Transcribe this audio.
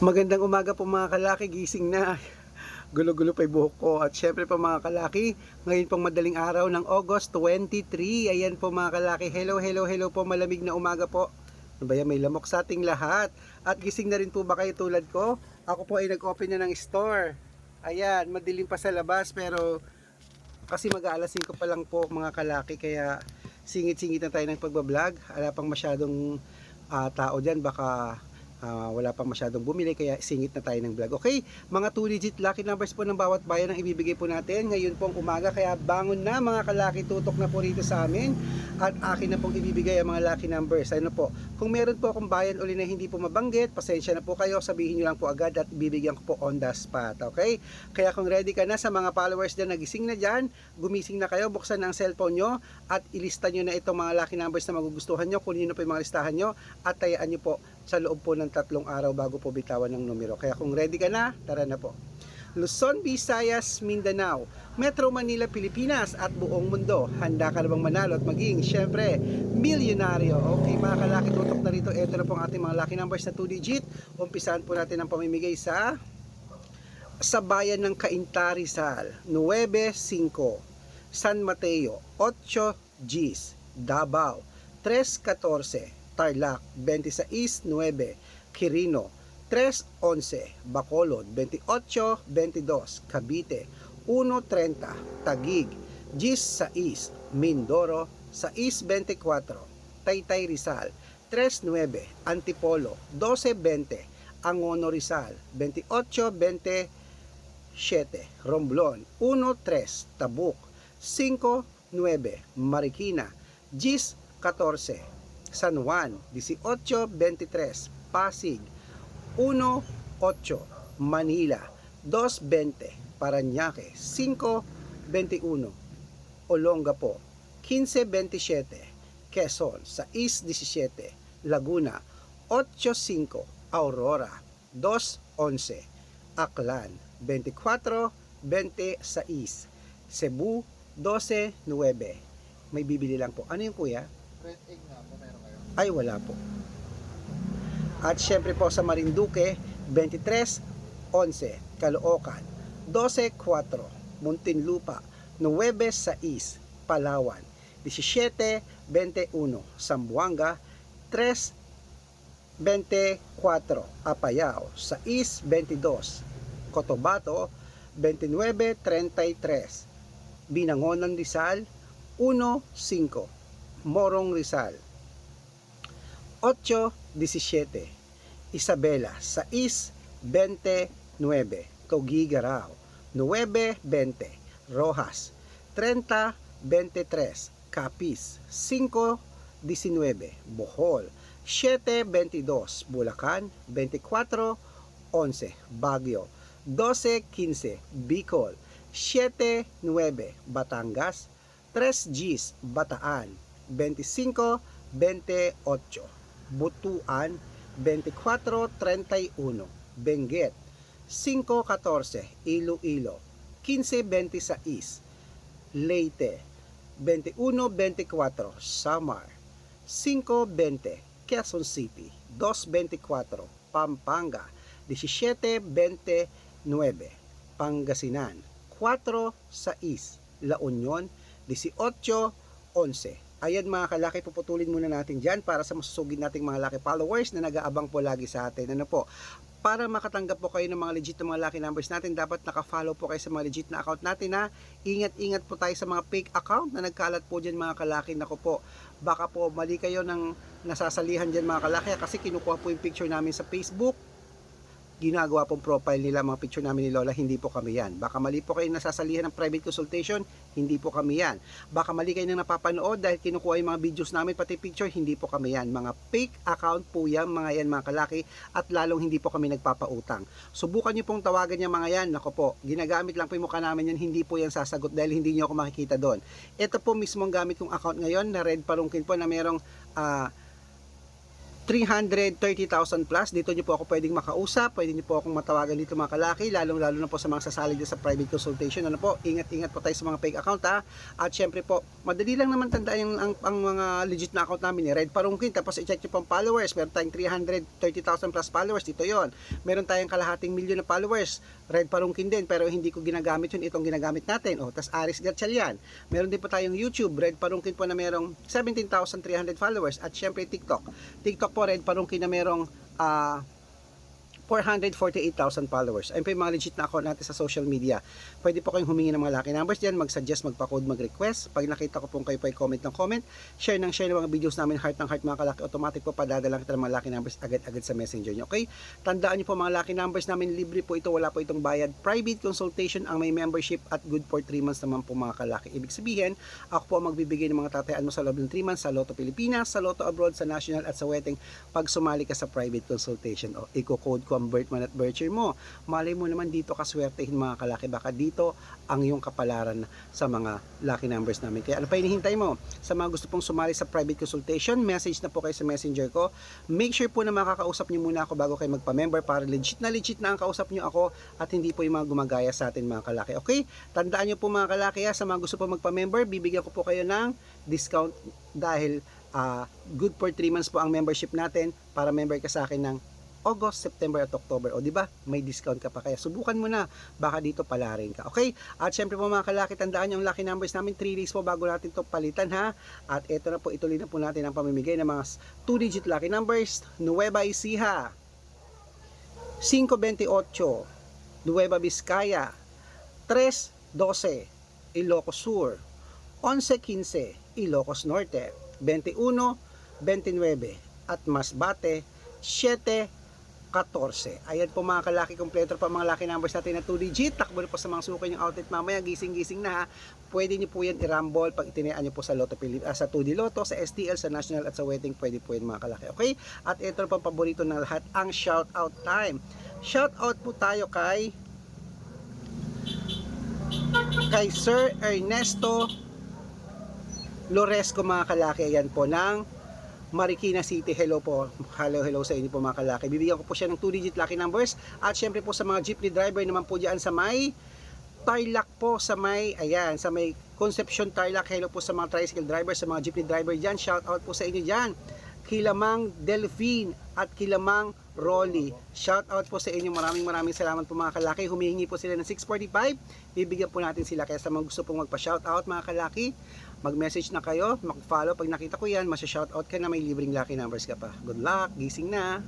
Magandang umaga po mga kalaki, gising na. Gulo-gulo pa yung buhok ko. At syempre po mga kalaki, ngayon pong madaling araw ng August 23. Ayan po mga kalaki, hello, hello, hello po, malamig na umaga po. Ano ba yan, may lamok sa ating lahat. At gising na rin po ba kayo tulad ko? Ako po ay nag-open na ng store. Ayan, madilim pa sa labas pero kasi mag-aalas 5 pa lang po mga kalaki kaya singit-singit na tayo ng pagbablog. Wala pang masyadong ah, tao dyan, baka ah, wala pang masyadong bumili kaya singit na tayo ng vlog. Okay, mga 2 digit lucky numbers po ng bawat bayan ang ibibigay po natin ngayon pong umaga kaya bangon na mga kalaki tutok na po rito sa amin at akin na pong ibibigay ang mga lucky numbers. Ano po, kung meron po akong bayan uli na hindi po mabanggit, pasensya na po kayo, sabihin nyo lang po agad at ibibigyan ko po on the spot. Okay, kaya kung ready ka na sa mga followers dyan nagising na dyan, gumising na kayo, buksan ang cellphone nyo at ilista nyo na itong mga lucky numbers na magugustuhan nyo, kunin nyo po yung mga listahan nyo at tayaan nyo po sa loob po ng tatlong araw bago po bitawan ng numero. Kaya kung ready ka na, tara na po. Luzon, Visayas, Mindanao, Metro Manila, Pilipinas at buong mundo. Handa ka na bang manalo at maging, syempre, milyonaryo. Okay mga kalaki, tutok na rito. Ito na po ang ating mga lucky numbers na 2 digit. Umpisahan po natin ang pamimigay sa sa bayan ng Cainta Rizal, 9-5, San Mateo, 8 Gs, Davao, 3-14, Tarlac, 26-9, Quirino, 3-11, Bacolod, 28-22, Cavite, 1-30, Tagig, Gis 6, Mindoro, 6-24, Taytay Rizal, 3-9, Antipolo, 12-20, Angono Rizal, 28-27, Romblon, 1-3, Tabuk, 5-9, Marikina, Gis 14, San Juan, 18-23, Pasig, 1-8, Manila, 2-20, Paranaque, 5-21, Olongapo, 15-27, Quezon, 6-17, Laguna, 8-5, Aurora, 2-11, Aklan, 24-26, Cebu, 12-9. May bibili lang po. Ano yung kuya? Red egg nga po. Ay, wala po. At syempre po sa Marinduque, 23-11, Caloocan, 12-4, Muntinlupa, 9-6, Palawan, 17-21, Zamboanga, 3-24, Apayao, 6-22, Cotabato, 29-33, Binangonan Rizal, 1-5, Morong Rizal, 8.17 Isabela 6.29 Cogigarao 9.20 Rojas 30.23 Capiz 5.19 Bohol 7.22 Bulacan 24.11 Baguio 12.15 Bicol 7.9 Batangas 3 Gs Bataan 25 28 Butuan 24-31 Benguet 5-14 Iloilo 15-26 Leyte 21-24 Samar 5-20 Quezon City 2-24 Pampanga 17-29 Pangasinan 4-6 La Union 18-11 Ayan mga kalaki, puputulin muna natin dyan para sa masusugid nating mga laki followers na nag-aabang po lagi sa atin. Ano po? Para makatanggap po kayo ng mga legit na mga lucky numbers natin, dapat naka-follow po kayo sa mga legit na account natin ha. Ingat-ingat po tayo sa mga fake account na nagkalat po dyan mga kalaki. Nako po, baka po mali kayo ng nasasalihan dyan mga kalaki kasi kinukuha po yung picture namin sa Facebook ginagawa pong profile nila, mga picture namin ni Lola, hindi po kami yan. Baka mali po kayo nasasalihan ng private consultation, hindi po kami yan. Baka mali kayo na napapanood dahil kinukuha yung mga videos namin, pati picture, hindi po kami yan. Mga fake account po yan, mga yan mga kalaki, at lalong hindi po kami nagpapautang. Subukan nyo pong tawagan yung mga yan, nako po, ginagamit lang po yung mukha namin yan, hindi po yan sasagot dahil hindi nyo ako makikita doon. Ito po mismo ang gamit kong account ngayon, na red palungkin po na merong ah, 330,000 plus. Dito nyo po ako pwedeng makausap, pwede nyo po akong matawagan dito mga kalaki, lalong lalo na po sa mga sasali dyan sa private consultation. Ano po, ingat-ingat po tayo sa mga fake account ha. At syempre po, madali lang naman tandaan yung, ang, ang mga legit na account namin ni Red Parungkin. Tapos i-check nyo po ang followers. Meron tayong 330,000 plus followers. Dito yon Meron tayong kalahating milyon na followers. Red Parungkin din, pero hindi ko ginagamit yun. Itong ginagamit natin. O, tas Aris Gatchalian. Meron din po tayong YouTube, Red Parungkin po na merong 17,300 followers. At syempre TikTok. TikTok po, Red Parungkin na merong ah 448,000 followers. Ayun po yung mga legit na account natin sa social media. Pwede po kayong humingi ng mga lucky numbers dyan, mag-suggest, magpa-code, mag-request. Pag nakita ko pong kayo po ay comment ng comment, share ng share ng mga videos namin, heart ng heart mga kalaki, automatic po padadala kita ng mga lucky numbers agad-agad sa messenger nyo. Okay? Tandaan nyo po mga lucky numbers namin, libre po ito, wala po itong bayad. Private consultation ang may membership at good for 3 months naman po mga kalaki. Ibig sabihin, ako po ang magbibigay ng mga tatayaan mo sa loob ng 3 months sa Lotto Pilipinas, sa Lotto Abroad, sa National at sa Wedding pag sumali ka sa private consultation. O, i-code ko ang birth month at birth year mo. Malay mo naman dito kaswertehin mga kalaki. Baka dito ang iyong kapalaran sa mga lucky numbers namin. Kaya ano pa hinihintay mo? Sa mga gusto pong sumali sa private consultation, message na po kayo sa messenger ko. Make sure po na makakausap niyo muna ako bago kayo magpa-member para legit na legit na ang kausap niyo ako at hindi po yung mga gumagaya sa atin mga kalaki. Okay? Tandaan niyo po mga kalaki ha, sa mga gusto po magpa-member, bibigyan ko po kayo ng discount dahil ah, good for 3 months po ang membership natin para member ka sa akin ng August, September at October. O di ba? May discount ka pa kaya subukan mo na. Baka dito pala rin ka. Okay? At syempre po mga kalaki, tandaan ang lucky numbers namin 3 days po bago natin to palitan ha. At ito na po ituloy na po natin ang pamimigay ng mga 2 digit lucky numbers. Nueva Ecija 528 Nueva Vizcaya 312 Ilocos Sur 1115 Ilocos Norte 21 29 at Masbate 7 14. Ayan po mga kalaki kompleto pa mga lucky numbers natin na 2 digit. Takbo po sa mga suki yung outlet mamaya. Gising-gising na ha. Pwede niyo po yan i-rumble pag itinayaan niyo po sa Lotto Pilip, ah, sa 2D Lotto, sa STL, sa National at sa Wedding. Pwede po yan mga kalaki. Okay? At ito ang paborito ng lahat, ang shout out time. Shout out po tayo kay kay Sir Ernesto Loresco mga kalaki. Ayan po ng Marikina City. Hello po. Hello, hello sa inyo po mga kalaki. Bibigyan ko po siya ng 2-digit lucky numbers. At syempre po sa mga jeepney driver naman po dyan sa may Tarlac po sa may, ayan, sa may Concepcion Tarlac. Hello po sa mga tricycle driver, sa mga jeepney driver dyan. Shout out po sa inyo dyan. Kilamang Delphine at Kilamang Rolly. Shout out po sa inyo. Maraming maraming salamat po mga kalaki. Humihingi po sila ng 645. Bibigyan po natin sila. Kaya sa mga gusto pong magpa-shout out mga kalaki, mag-message na kayo, mag-follow. Pag nakita ko yan, masya-shout out ka na may libreng lucky numbers ka pa. Good luck, gising na!